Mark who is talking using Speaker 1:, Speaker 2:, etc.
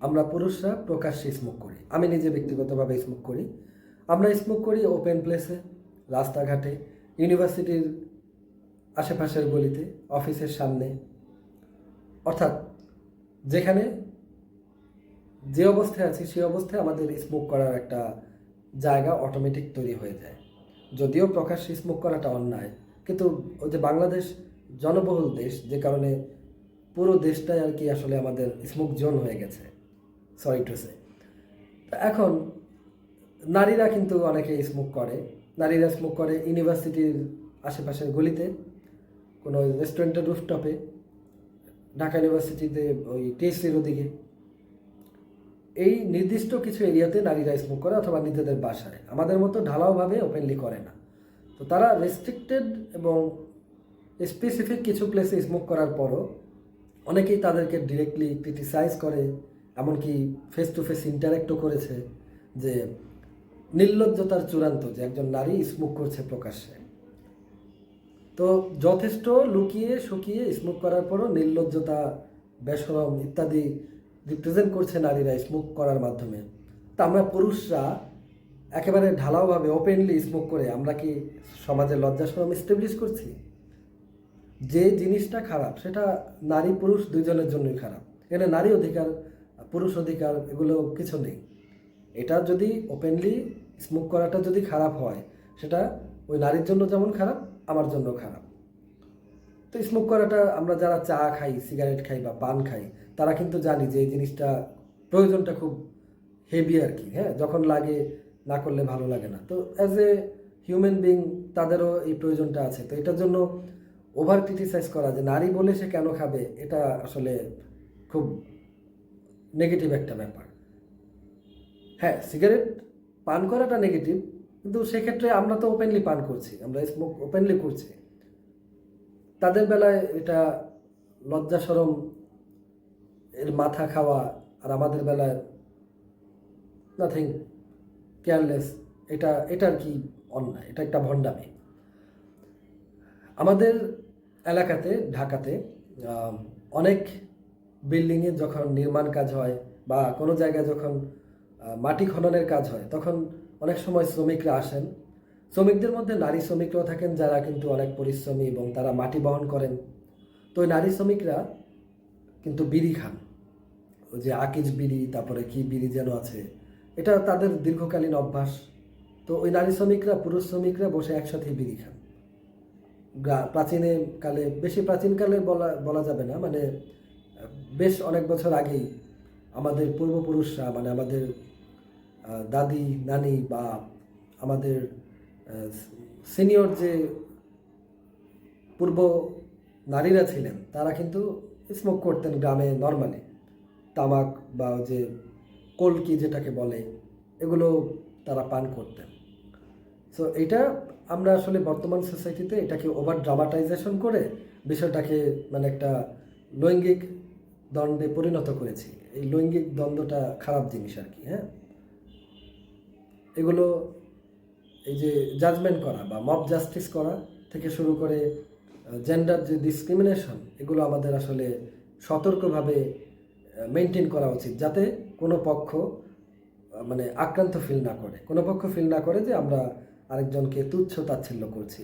Speaker 1: আমরা পুরুষরা প্রকাশ্যে স্মোক করি। আমি নিজে ব্যক্তিগতভাবে স্মোক করি। আমরা স্মোক করি ওপেন প্লেসে রাস্তাঘাটে ইউনিভার্সিটির আশেপাশের গলিতে অফিসের সামনে। অর্থাৎ যেখানে যে অবস্থায় আছি, সেই অবস্থায় আমাদের স্মোক করার একটা জায়গা অটোমেটিক তৈরি হয়ে যায়। যদিও প্রকাশ্যে স্মোক করাটা অন্যায়, কিন্তু ওই যে বাংলাদেশ জনবহুল দেশ, যে কারণে পুরো দেশটাই আর কি আসলে আমাদের স্মোক জোন হয়ে গেছে। Sorry to say. এখন, নারীরা কিন্তু অনেকে স্মোক করে। নারীরা স্মোক করে ইউনিভার্সিটির আশেপাশের গলিতে, কোনো রেস্টুরেন্টের রুফটপে ঢাকা ইউনিভার্সিটিতে ওই টিএসসির ওদিকে। এই নির্দিষ্ট কিছু এরিয়াতে নারীরা স্মোক করে অথবা নিজেদের বাসায়। আমাদের মতো ঢালাওভাবে ওপেনলি করে না। তো তারা রেস্ট্রিক্টেড এবং স্পেসিফিক কিছু প্লেসে স্মোক করার পরও অনেকেই তাদেরকে ডিরেক্টলি ক্রিটিসাইজ করে। এমনকি ফেস টু ফেস ইন্টারাক্টও করেছে যে নির্লজ্জতার চূড়ান্ত যে একজন নারী স্মোক করছে প্রকাশ্যে। তো যথেষ্ট লুকিয়ে শুকিয়ে স্মোক করার পরও নির্লজ্জতা, বেসরম ইত্যাদি রিপ্রেজেন্ট করছে নারীরা স্মোক করার মাধ্যমে। তা আমরা পুরুষরা একেবারে ঢালাওভাবে ওপেনলি স্মোক করে আমরা কি সমাজে লজ্জাসরম এস্টাবলিশ করছি? যে জিনিসটা খারাপ সেটা নারী পুরুষ দুজনের জন্যই খারাপ। এখানে নারী অধিকার পুরুষ অধিকার, এগুলো কিছু নেই। এটা যদি ওপেনলি স্মোক করাটা যদি খারাপ হয়, সেটা ওই নারীর জন্য যেমন খারাপ, আমার জন্য খারাপ। তো স্মোক করাটা আমরা যারা চা খাই সিগারেট খাই বা পান খাই, তারা কিন্তু জানি যে এই জিনিসটা প্রয়োজনটা খুব হেভি আর কি হ্যাঁ? যখন লাগে, না করলে ভালো লাগে না। তো অ্যাজ এ হিউম্যান বিং তাদেরও এই প্রয়োজনটা আছে। তো এটার জন্য ওভার ক্রিটিসাইজ করা যে নারী বলে সে কেন খাবে, এটা আসলে খুব নেগেটিভ একটা ব্যাপার। হ্যাঁ সিগারেট পান করাটা নেগেটিভ কিন্তু সেক্ষেত্রে আমরা তো ওপেনলি পান করছি, আমরা স্মোক ওপেনলি করছি। তাদের বেলায় এটা লজ্জা সরম, এর মাথা খাওয়া, আর আমাদের বেলায় নাথিং কেয়ারলেস এটা, এটার কি অন্যায়? এটা একটা ভণ্ডামি। আমাদের এলাকাতে, ঢাকাতে অনেক বিল্ডিংয়ে যখন নির্মাণ কাজ হয় বা কোনো জায়গায় যখন মাটি খননের কাজ হয়, তখন অনেক সময় শ্রমিকরা আসেন। শ্রমিকদের মধ্যে নারী শ্রমিকরাও থাকেন যারা কিন্তু অনেক পরিশ্রমী এবং তারা মাটি বহন করেন। তো ওই নারী শ্রমিকরা কিন্তু বিড়ি খান। ওই যে আকিজ বিড়ি, তারপরে কি বিড়ি যেন আছে, এটা তাদের দীর্ঘকালীন অভ্যাস। তো ওই নারী শ্রমিকরা, পুরুষ শ্রমিকরা বসে একসাথে বিড়ি খান। গ্রা- প্রাচীনে কালে, বেশি প্রাচীনকালে বলা বলা যাবে না মানে বেশ অনেক বছর আগেই আমাদের পূর্বপুরুষরা মানে আমাদের দাদি, নানি বা আমাদের সিনিয়র যে পূর্ব নারীরা ছিলেন, তারা কিন্তু স্মোক করতেন গ্রামে নর্মালি তামাক বা যে কলকি যেটাকে বলে, এগুলো তারা পান করতেন। সো এটা আমরা আসলে বর্তমান সোসাইটিতে এটাকে ওভার ড্রামাটাইজেশন করে বিষয়টাকে মানে একটা লৈঙ্গিক দ্বন্দ্বে পরিণত করেছি। এই লৈঙ্গিক দ্বন্দ্বটা খারাপ জিনিস আর কি হ্যাঁ? এগুলো এই যে জাজমেন্ট করা বা মব জাস্টিস করা থেকে শুরু করে জেন্ডার যে ডিসক্রিমিনেশন এগুলো আমাদের আসলে সতর্কভাবে মেনটেন করা উচিত যাতে কোনো পক্ষ মানে আক্রান্ত ফিল না করে। কোনো পক্ষ ফিল না করে যে আমরা আরেকজনকে তুচ্ছ তাচ্ছিল্য করছি।